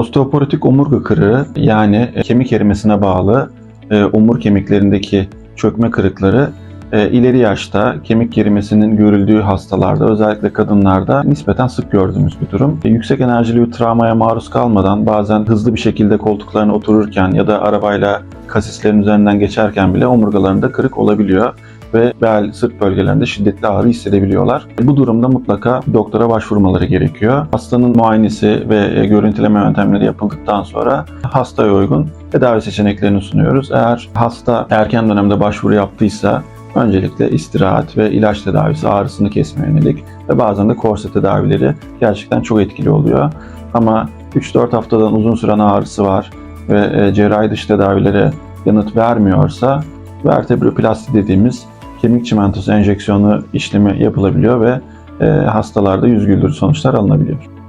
Osteoporotik omurga kırığı yani e, kemik erimesine bağlı e, omur kemiklerindeki çökme kırıkları e, ileri yaşta kemik erimesinin görüldüğü hastalarda özellikle kadınlarda nispeten sık gördüğümüz bir durum. Yüksek enerjili bir travmaya maruz kalmadan bazen hızlı bir şekilde koltuklarına otururken ya da arabayla kasislerin üzerinden geçerken bile omurgalarında kırık olabiliyor ve bel, sırt bölgelerinde şiddetli ağrı hissedebiliyorlar. Bu durumda mutlaka doktora başvurmaları gerekiyor. Hastanın muayenesi ve e, görüntüleme yöntemleri yapıldıktan sonra hastaya uygun tedavi seçeneklerini sunuyoruz. Eğer hasta erken dönemde başvuru yaptıysa öncelikle istirahat ve ilaç tedavisi ağrısını kesmeye yönelik ve bazen de korse tedavileri gerçekten çok etkili oluyor. Ama 3-4 haftadan uzun süren ağrısı var ve e, cerrahi dış tedavilere yanıt vermiyorsa vertebroplasti dediğimiz kemik çimentosu enjeksiyonu işlemi yapılabiliyor ve e, hastalarda yüz güldürücü sonuçlar alınabiliyor.